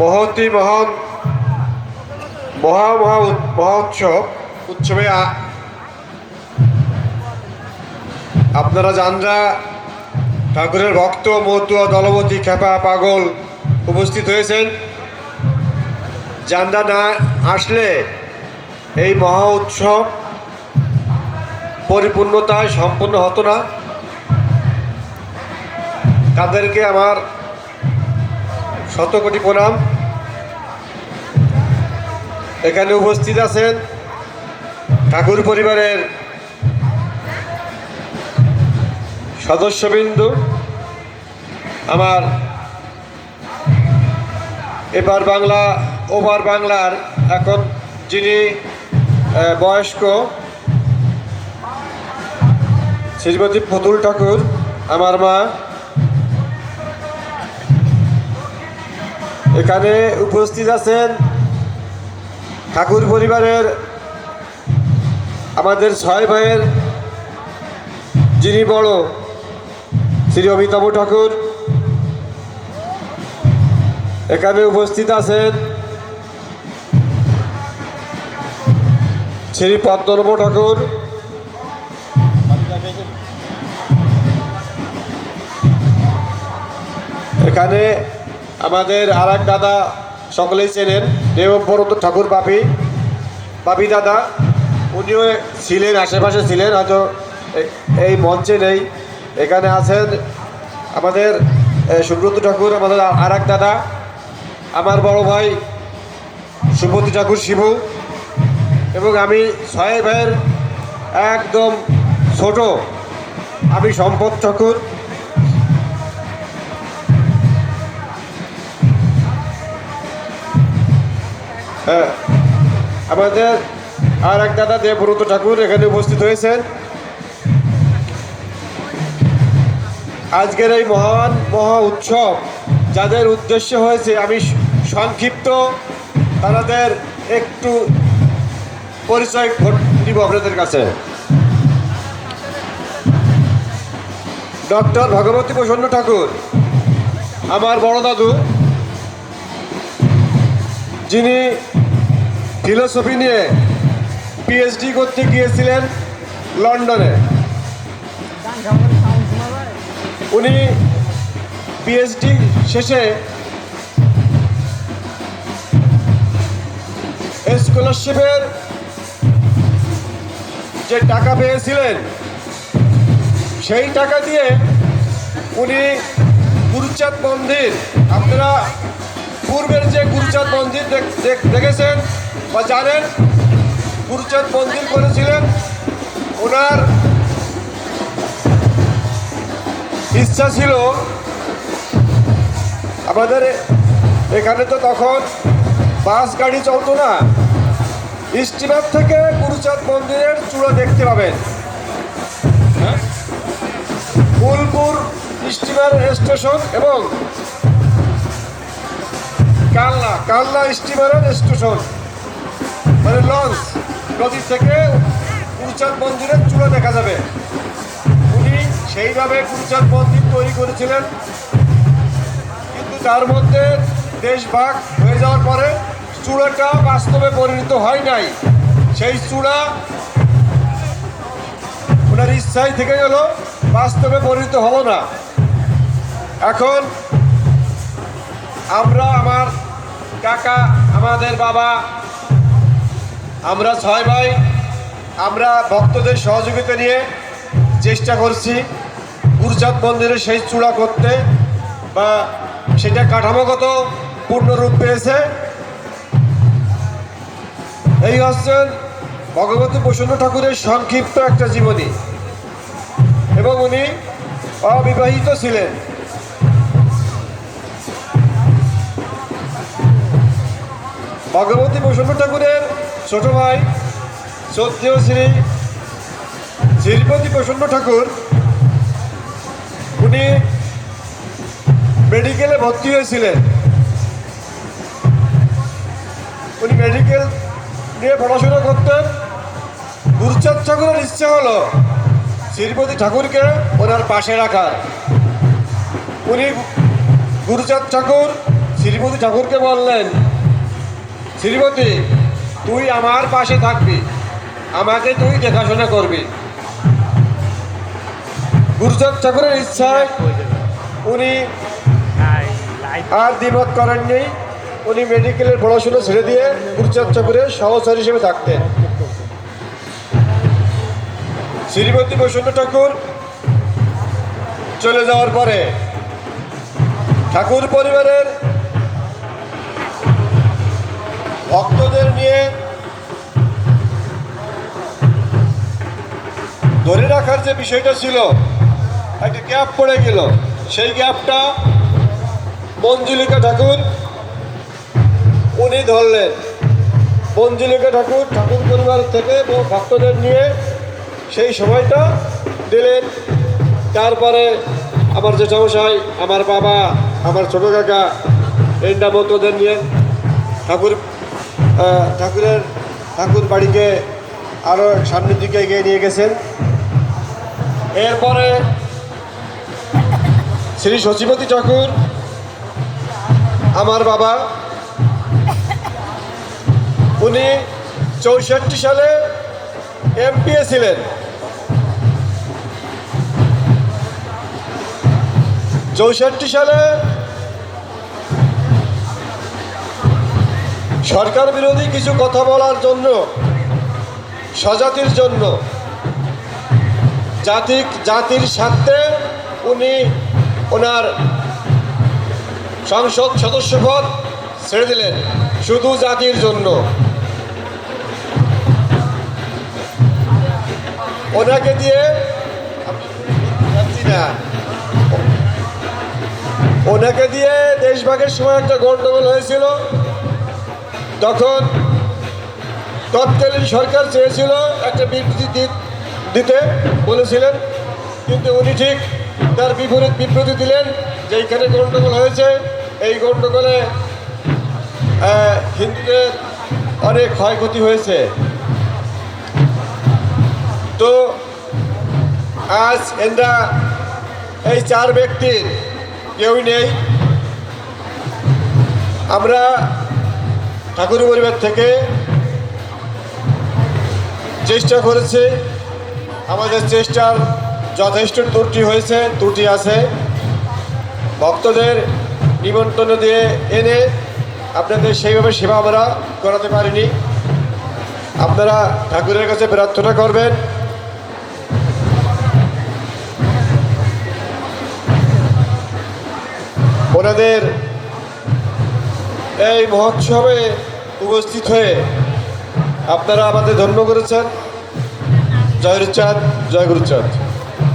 মহতি মহান, মহা মহা মহোৎসব উৎসবে আপনারা জানরা ঠাকুরের ভক্ত মতুয়া দলবতী, খেপা, পাগল উপস্থিত হয়েছেন। জানরা না আসলে এই মহা উৎসব পরিপূর্ণতায় সম্পন্ন হতো না। তাদেরকে আমার শতকোটি প্রণাম। এখানে উপস্থিত আছেন ঠাকুর পরিবারের সদস্যবৃন্দ। আমার এবার বাংলা ওভার বাংলার এখন যিনি বয়স্ক, শ্রীমতী ফতুল ঠাকুর, আমার মা এখানে উপস্থিত আছেন ঠাকুর পরিবারের আমাদের ছয় ভাইয়ের যিনি বড়, শ্রী অমিতাভ ঠাকুর। এখানে উপস্থিত আছেন শ্রী পদ্মনভ ঠাকুর। এখানে আমাদের আর এক দাদা সকলেই চেনেন, দেবব্রত ঠাকুর বাপি বাপি দাদা। উনিও ছিলেন, আশেপাশে ছিলেন, হয়তো এই মঞ্চে নেই। এখানে আছেন আমাদের সুব্রত ঠাকুর, আমাদের আর এক দাদা, আমার বড় ভাই সুপতি ঠাকুর শিবু। এবং আমি ছয় ভাইয়ের একদম ছোট, আমি সম্পদ ঠাকুর। হ্যাঁ। আমাদের আর এক দাদা দেবব্রত ঠাকুর এখানে উপস্থিত হয়েছেন। আজকের এই মহান মহা উৎসব যাদের উদ্দেশ্য হয়েছে, আমি সংক্ষিপ্ত তাদের একটু পরিচয় দিব আপনাদের কাছে। ডক্টর ভগবতী প্রসন্ন ঠাকুর, আমার বড় দাদু। যিনি ফিলোসফি নিয়ে পিএইচডি করতে গিয়েছিলেন লন্ডনে। উনি পিএইচডি শেষে স্কলারশিপের যে টাকা পেয়েছিলেন, সেই টাকা দিয়ে উনি গুরুচাঁদ মন্দির, আপনারা পূর্বের যে গুরুচাঁদ মন্দির দেখ- দেখ- দেখেছেন বা জানেন, গুরুচাঁদ মন্দির করেছিলেন, ওনার ইচ্ছা ছিল আমাদের এখানে তো তখন বাস গাড়ি চলতো না স্টিমার থেকে গুরুচাঁদ মন্দিরের চূড়া দেখতে পাবেন হ্যাঁ? ফুলপুর স্টিমার স্টেশন এবং কালনা কালনা স্টিমারের স্টেশন। মানে লঞ্চ নদী থেকে গুরুচাঁদ মন্দিরের চূড়া দেখা যাবে। উনি সেইভাবে গুরুচাঁদ মন্দির তৈরি করেছিলেন। কিন্তু তার মধ্যে দেশ ভাগ হয়ে যাওয়ার পরে চূড়াটা বাস্তবে পরিণত হয় নাই। সেই চূড়া ওনার ইচ্ছাই থেকে গেল, বাস্তবে পরিণত হলো না। এখন আমরা আমার কাকা, আমাদের বাবা। আমরা ছয় ভাই, আমরা ভক্তদের সহযোগিতা নিয়ে চেষ্টা করছি গুরুচাঁদ মন্দিরে সেই চূড়া করতে বা সেটা কাঠামোগত পূর্ণরূপ পেয়েছে। এই হচ্ছেন ভগবতী প্রসন্ন ঠাকুরের সংক্ষিপ্ত একটা জীবনী। এবং উনি অবিবাহিত ছিলেন। ভগবতী প্রসন্ন ঠাকুরের ছোট ভাই শ্রদ্ধেয় শ্রী শ্রীপতি প্রসন্ন ঠাকুর, উনি মেডিকেলে ভর্তি হয়েছিলেন। উনি মেডিকেল নিয়ে পড়াশোনা করতেন। গুরুচাঁদ ঠাকুরের ইচ্ছা হলো, শ্রীপতি ঠাকুরকে ওনার পাশে রাখার। উনি গুরুচাঁদ ঠাকুর শ্রীপতি ঠাকুরকে বললেন শ্রীমতী, তুই আমার পাশে থাকবি। আমাকে তুই দেখাশোনা করবি। গুরুচাঁদ ঠাকুরের ইচ্ছায় উনি আর দ্বিমত করেননি। উনি মেডিকেলের পড়াশোনা ছেড়ে দিয়ে গুরুচাঁদ ঠাকুরের সহচর হিসেবে থাকতেন। শ্রীমতী বৈষ্ণব ঠাকুর চলে যাওয়ার পরে ঠাকুর পরিবারের ভক্তদের নিয়ে ধরে রাখার যে বিষয়টা ছিল, একটা গ্যাপ পড়ে গেল। সেই গ্যাপটা মঞ্জুলিকা ঠাকুর, উনি ধরলেন। মঞ্জুলিকা ঠাকুর ঠাকুর পরিবার থেকে ভক্তদের নিয়ে সেই সময়টা দিলেন। তারপরে আমার যে মশাই আমার বাবা, আমার ছোট কাকা এন্ডা ভক্তদের নিয়ে ঠাকুর ঠাকুরের ঠাকুর বাড়িকে আরও সামনের দিকে এগিয়ে নিয়ে গেছেন। এরপরে শ্রী শশীপতি ঠাকুর, আমার বাবা, উনি চৌষট্টি সালে এমপিএ ছিলেন। চৌষট্টি সালে সরকার বিরোধী কিছু কথা বলার জন্য, স্বজাতির জন্য। জাতি জাতির স্বার্থে উনি ওনার সংসদ সদস্যপদ ছেড়ে দিলেন, শুধু জাতির জন্য। ওনাকে দিয়ে ওনাকে দিয়ে দেশভাগের সময় একটা গন্ডগোল হয়েছিল। তখন তৎকালীন সরকার চেয়েছিল একটা বিবৃতি দিতে বলেছিলেন। কিন্তু উনি ঠিক তার বিপরীত বিবৃতি দিলেন যে এইখানে গণ্ডগোল হয়েছে। এই গণ্ডগোলে হিন্দুদের অনেক ক্ষয়ক্ষতি হয়েছে। তো আজ এরা এই চার ব্যক্তির কেউই নেই। আমরা ঠাকুর পরিবার থেকে চেষ্টা করেছি। আমাদের চেষ্টার যথেষ্ট ত্রুটি হয়েছে, ত্রুটি আছে। ভক্তদের নিমন্ত্রণ দিয়ে এনে আপনাদের সেইভাবে সেবা আমরা করাতে পারিনি। আপনারা ঠাকুরের কাছে প্রার্থনা করবেন। ওনাদের এই মহোৎসবে উপস্থিত হয়ে আপনারা আমাদের ধন্য করেছেন। জয় রুচাঁদ জয় গুরুচাঁদ।